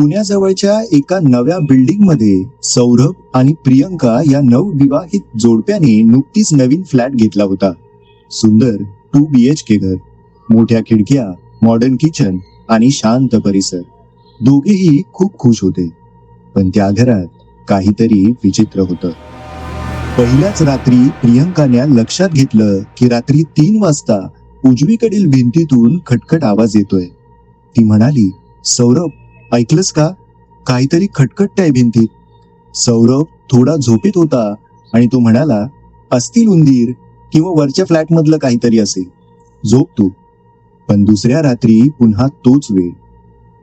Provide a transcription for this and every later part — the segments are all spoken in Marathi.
पुण्याजवळच्या एका नव्या बिल्डिंगमध्ये सौरभ आणि प्रियंका या नवविवाहित जोडप्याने नुकतीच नवीन फ्लॅट घेतला होता. सुंदर टू बी एच के घर मोठ्या खिडक्या मॉडर्न किचन आणि शांत परिसर. दोघेही खूप खुश होते. पण त्या घरात काहीतरी विचित्र होतं. पहिल्याच रात्री प्रियंकाने लक्षात घेतलं की रात्री तीन वाजता उजवीकडील भिंतीतून खटखट आवाज येतोय. ती म्हणाली सौरभ ऐकलंस का? काहीतरी खटखटतंय भिंतीत. सौरभ थोडा झोपेत होता आणि तो म्हणाला असतील उंदीर किंवा वरच्या फ्लॅट मधलं काहीतरी असेल. झोप तू. पण दुसऱ्या रात्री पुन्हा तोच वेळ.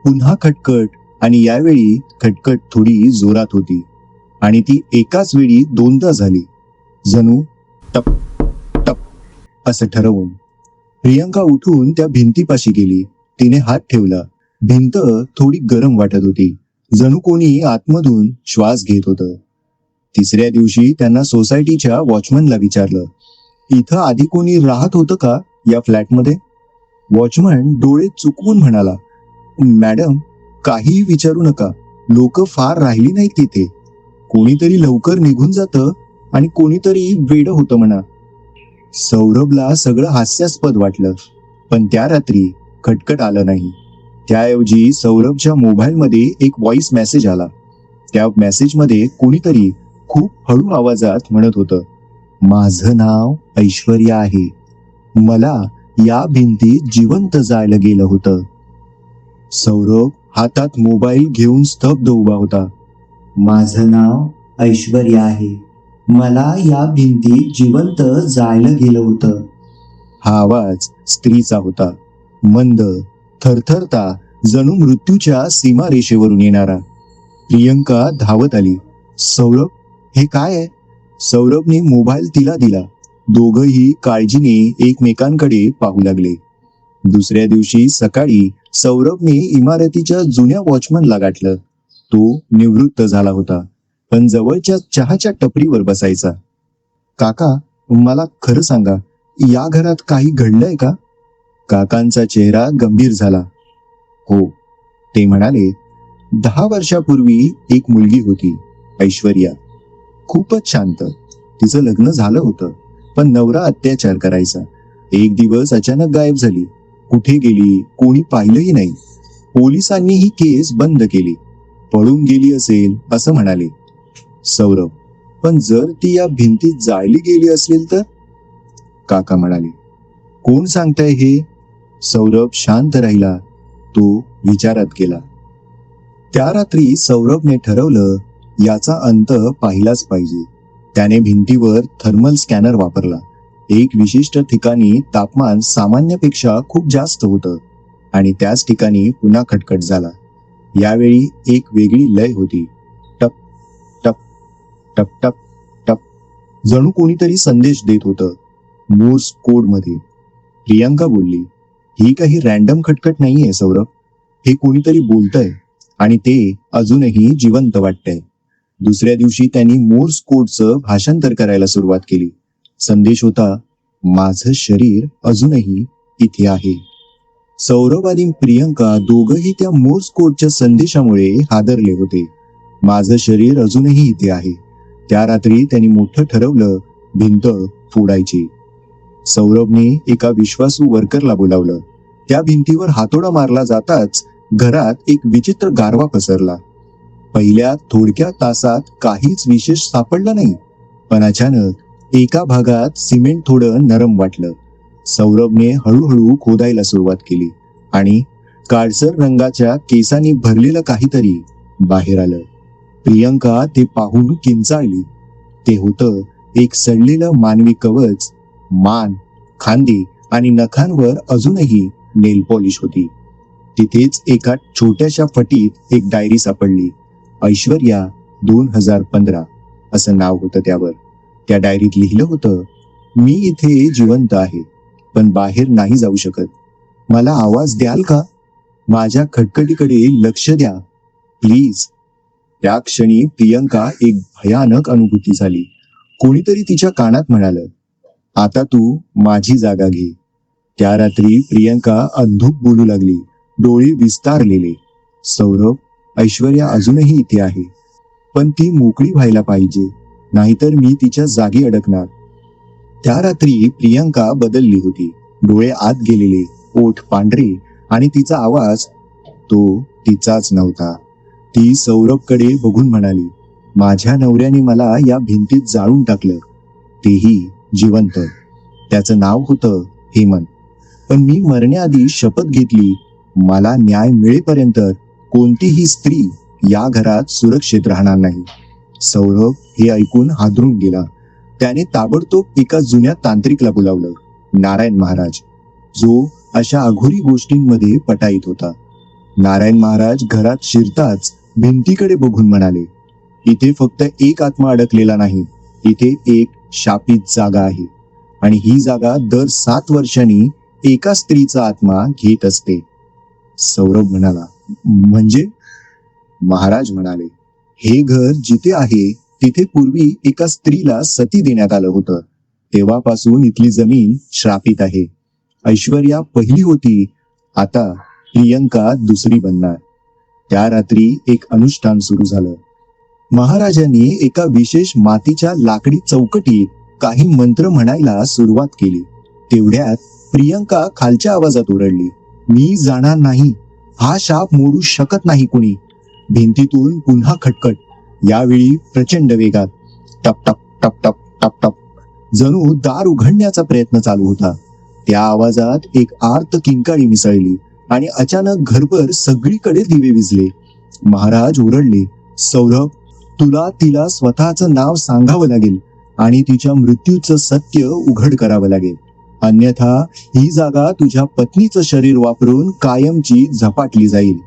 पुन्हा खटखट आणि यावेळी खटखट थोडी जोरात होती आणि ती एकाच वेळी दोनदा झाली. जणू टप टप असं ठरवून. प्रियंका उठून त्या भिंतीपाशी गेली. तिने हात ठेवला. भिंत थोडी गरम वाटत होती. जणू कोणी आतमधून श्वास घेत होतं. तिसऱ्या दिवशी त्यांना सोसायटीच्या वॉचमनला विचारलं इथं आधी कोणी राहत होतं का या फ्लॅटमध्ये? वॉचमन डोळे चुकवून म्हणाला मॅडम काहीही विचारू नका. लोक फार राहिली नाहीत तिथे. कोणीतरी लवकर निघून जातं आणि कोणीतरी वेड होतं म्हणा. सौरभला सगळं हास्यास्पद वाटलं पण त्या रात्री खटखट आलं नाही. त्याऐवजी सौरभच्या मोबाईलमध्ये एक व्हॉइस मेसेज आला. त्या मेसेजमध्ये कोणीतरी खूप हळू आवाजात म्हणत होतं माझं नाव ऐश्वर्या आहे. मला या भिंतीत जिवंत जायला गेलं होतं. सौरभ हातात मोबाईल घेऊन स्तब्ध उभा होता. माझं नाव ऐश्वर्या आहे. मला या भिंतीत जिवंत जायला गेलं होतं. हा आवाज स्त्रीचा होता. मंद थरथरता जणू मृत्यूच्या सीमारेषेवरून येणारा. प्रियंका धावत आली. सौरभ हे काय आहे? सौरभने मोबाईल तिला दिला. दोघही काळजीने एकमेकांकडे पाहू लागले. दुसऱ्या दिवशी सकाळी सौरभने इमारतीच्या जुन्या वॉचमनला गाठलं. तो निवृत्त झाला होता पण जवळच्या चहाच्या टपरीवर बसायचा. काका मला खरं सांगा या घरात काही घडलंय का? काकांचा चेहरा गंभीर झाला. हो ते म्हणाले दहा वर्षापूर्वी एक मुलगी होती ऐश्वर्या. खूपच शांत. तिचं लग्न झालं होतं पण नवरा अत्याचार करायचा. एक दिवस अचानक गायब झाली. कुठे गेली कोणी पाहिलंही नाही. पोलिसांनी ही केस बंद केली. पळून गेली असेल असं म्हणाले. सौरभ पण जर ती या भिंतीत जाळली गेली असेल तर? काका म्हणाले कोण सांगताय हे? सौरभ शांत राहिला. तो विचारात गेला. त्या रात्री सौरभने ठरवलं याचा अंत पाहिलाच पाहिजे. त्याने भिंतीवर थर्मल स्कॅनर वापरला. एक विशिष्ट ठिकाणी तापमान सामान्यपेक्षा खूप जास्त होतं आणि त्याच ठिकाणी पुन्हा खटखट झाला. यावेळी एक वेगळी लय होती. टप टप टप टप टप. जणू कोणीतरी संदेश देत होतं. मोर्स कोडमध्ये प्रियंका बोलली ही काही रॅन्डम खटखट नाहीये सौरभ. हे कोणीतरी बोलतंय आणि ते अजूनही जिवंत वाटतंय. दुसऱ्या दिवशी त्यांनी मोर्स कोडचं भाषांतर करायला सुरुवात केली. संदेश होता माझं शरीर अजूनही इथे आहे. सौरभ आणि प्रियंका दोघही त्या मोर्स कोडच्या संदेशामुळे हादरले होते. माझं शरीर अजूनही इथे आहे. त्या रात्री त्यांनी मोठं ठरवलं भिंत फोडायची. सौरभने एका विश्वासू वर्करला बोलावलं. त्या भिंतीवर हातोडा मारला जाताच घरात एक विचित्र गारवा पसरला. पहिल्या थोडक्या तासात काहीच विशेष सापडलं नाही पण अचानक एका भागात सिमेंट थोडं नरम वाटलं. सौरभने हळूहळू खोदायला सुरुवात केली आणि काळसर रंगाच्या केसांनी भरलेलं काहीतरी बाहेर आलं. प्रियंका ते पाहून किंचाळली. ते होतं एक सडलेलं मानवी कवच मान खांदे आणि नखांवर अजूनही नेल पॉलिश होती. तिथेच एका छोट्याशा फटीत एक डायरी सापडली. ऐश्वर्या दोन हजार पंधरा असं नाव होतं त्यावर. त्या डायरीत लिहिलं होतं मी इथे जिवंत आहे पण बाहेर नाही जाऊ शकत. मला आवाज द्याल का? माझ्या खटखटीकडे लक्ष द्या. प्लीज. त्या क्षणी प्रियंका एक भयानक अनुभूती झाली. कोणीतरी तिच्या कानात म्हणालं आता तू माझी जागा घे. त्या रात्री प्रियंका अंधूक बोलू लागली. डोळे विस्तारलेले. सौरभ ऐश्वर्या अजूनही इथे आहे. पण ती मोकळी व्हायला पाहिजे. नाहीतर मी तिच्या जागी अडकणार. त्या रात्री प्रियंका बदलली होती. डोळे आत गेलेले. ओठ पांढरे आणि तिचा आवाज तो तिचाच नव्हता. ती सौरभकडे बघून म्हणाली माझ्या नवऱ्याने मला या भिंतीत जाळून टाकलं. तेही जिवंत. त्याचं नाव होतं हेमंत. पण मी मरण्याआधी शपथ घेतली मला न्याय मिळेपर्यंत कोणतीही स्त्री या घरात सुरक्षित राहणार नाही. सौरभ हे ऐकून हादरून गेला. त्याने ताबडतोब एका जुन्या तांत्रिकला बोलावलं नारायण महाराज. जो अशा अघोरी गोष्टींमध्ये पटाईत होता. नारायण महाराज घरात शिरताच भिंतीकडे बघून म्हणाले इथे फक्त एक आत्मा अडकलेला नाही इथे एक शापित जागा आहे. आणि ही जागा दर सात वर्षांनी एका स्त्रीचा आत्मा घेत असते. सौरभ म्हणाला म्हणजे? महाराज म्हणाले हे घर जिथे आहे तिथे पूर्वी एका स्त्रीला सती देण्यात आलं होतं. तेव्हापासून इथली जमीन श्रापित आहे. ऐश्वर्या पहिली होती आता प्रियंका दुसरी बनणार. त्या रात्री एक अनुष्ठान सुरू झालं. महाराजांनी एका विशेष मातीच्या लाकडी चौकटीत काही मंत्र म्हणायला सुरुवात केली. तेवढ्यात प्रियंका खालच्या आवाजात ओरडली मी जाणार नाही. हा शाप मोडू शकत नाही कुणी भिंतीतून पुन्हा खटखट यावेळी प्रचंड वेगात टप टप टप टप टप टप जणू दार उघडण्याचा प्रयत्न चालू होता. त्या आवाजात एक आर्त किंकाळी मिसळली आणि अचानक घरभर सगळीकडे दिवे विजले. महाराज ओरडले सौरभ तुला तिला स्वतःचं नाव सांगावं लागेल आणि तिच्या मृत्यूचं सत्य उघड करावं लागेल. अन्यथा ही जागा तुझ्या पत्नीचं शरीर वापरून कायमची झपाटली जाईल.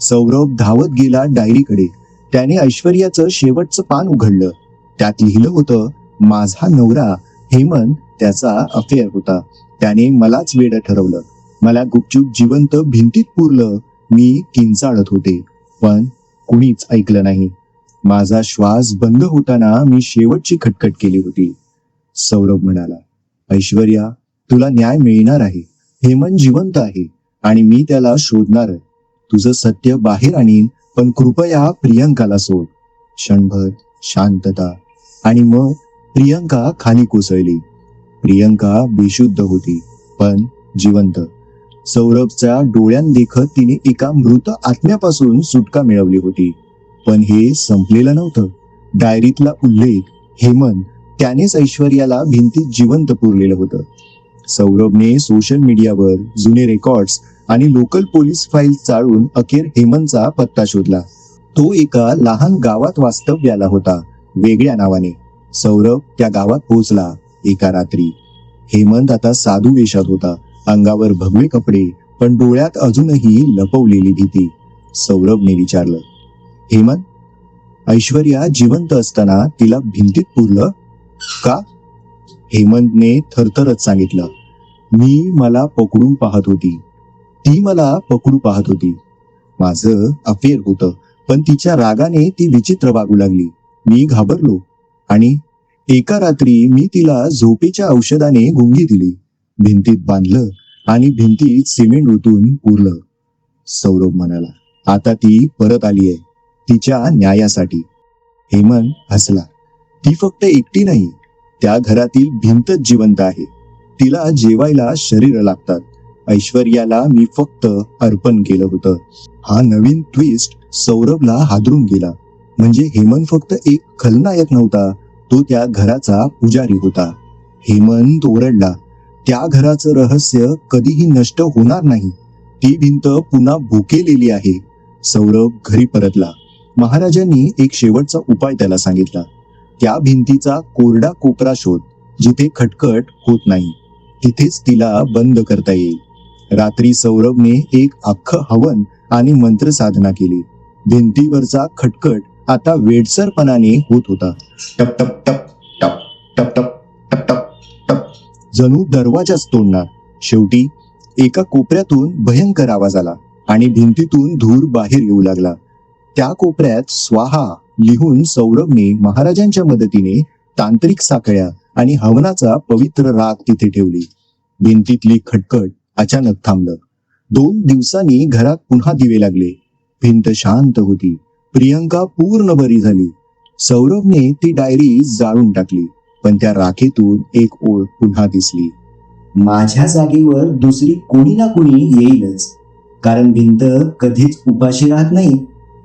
सौरभ धावत गेला डायरीकडे. त्याने ऐश्वर्याचं शेवटचं पान उघडलं. त्यात लिहिलं होतं माझा नवरा हेमंत त्याचा अफेअर होता. त्याने मलाच वेड ठरवलं. मला गुपचूप जिवंत भिंतीत पुरलं. मी किंचाळत होते. पण कुणीच ऐकलं नाही. माझा श्वास बंद होताना मी शेवटची खटखट केली होती. सौरभ म्हणाला ऐश्वर्या तुला न्याय मिळणार आहे. हेमंत जिवंत आहे आणि मी त्याला शोधणार आहे. तुझं सत्य बाहेर आणीन पण कृपया प्रियंकाला सोड. क्षणभर शांतता आणि मग प्रियंका खाली कोसळली. प्रियंका बेशुद्ध होती पण जिवंत. सौरभच्या डोळ्यांदेखत तिने एका मृत आत्म्यापासून सुटका मिळवली होती. पण हे संपलेलं नव्हतं. डायरीतला उल्लेख हेमंत त्यानेच ऐश्वर्याला भिंतीत जिवंत पुरलेलं होतं. सौरभने सोशल मीडियावर जुने रेकॉर्ड्स आणि लोकल पोलीस फाईल चाळून अखेर हेमंतचा पत्ता शोधला. तो एका लहान गावात वास्तव्याला होता वेगळ्या नावाने. सौरभ त्या गावात पोहोचला एका रात्री. हेमंत आता साधू वेशात होता. अंगावर भगवे कपडे पण डोळ्यात अजूनही लपवलेली भीती. सौरभने विचारलं हेमंत ऐश्वर्या जिवंत असताना तिला भिंतीत पुरलं. का? हेमंतने थरथरत सांगितलं मी मला पकडून पाहत होती. ती मला पकडू पाहत होती. माझं अफेअर होतं पण तिच्या रागाने ती विचित्र वागू लागली. मी घाबरलो आणि एका रात्री मी तिला झोपेच्या औषधाने गुंगी दिली. भिंतीत बांधलं आणि भिंतीत सिमेंट ओतून उरलं. सौरभ म्हणाला आता ती परत आली आहे तिच्या न्यायासाठी. हेमंत हसला. ती फक्त एकटी नाही त्या घरातील भिंतच जिवंत आहे. तिला जेवायला शरीर लागतात. ऐश्वर्याला मी फक्त अर्पण केलं होतं. हा नवीन ट्विस्ट सौरभला हादरून गेला. म्हणजे हेमंत फक्त एक खलनायक नव्हता तो त्या घराचा पुजारी होता. हेमंत ओरडला त्या घराचं रहस्य कधीही नष्ट होणार नाही. ती भिंत पुन्हा भुकेलेली आहे. सौरभ घरी परतला. महाराजांनी एक शेवटचा उपाय त्याला सांगितला. त्या भिंतीचा कोरडा कोपरा शोध जिथे खटखट होत नाही. तिथेच तिला बंद करता येईल. रात्री सौरभने एक अख्खं हवन आणि मंत्र साधना केली. भिंतीवरचा खटखट आता वेडसरपणाने होत होता. टप टप टप टप टप टप टप टप टप. जणू दरवाजाच तोडणार. शेवटी एका कोपऱ्यातून भयंकर आवाज आला आणि भिंतीतून धूर बाहेर येऊ लागला. त्या कोपऱ्यात स्वाहा लिहून सौरभने महाराजांच्या मदतीने तांत्रिक साखळ्या आणि हवनाचा पवित्र राग तिथे ठेवली. भिंतीतली खटखट अचानक थांबलं. दोन दिवसांनी घरात पुन्हा दिवे लागले. भिंत शांत होती. प्रियंका पूर्ण बरी झाली. सौरभने ती डायरी जाळून टाकली पण त्या राखेतून एक ओळ पुन्हा दिसली. माझ्या जागेवर दुसरी कोणी ना कोणी येईलच कारण भिंत कधीच उपाशी राहत नाही.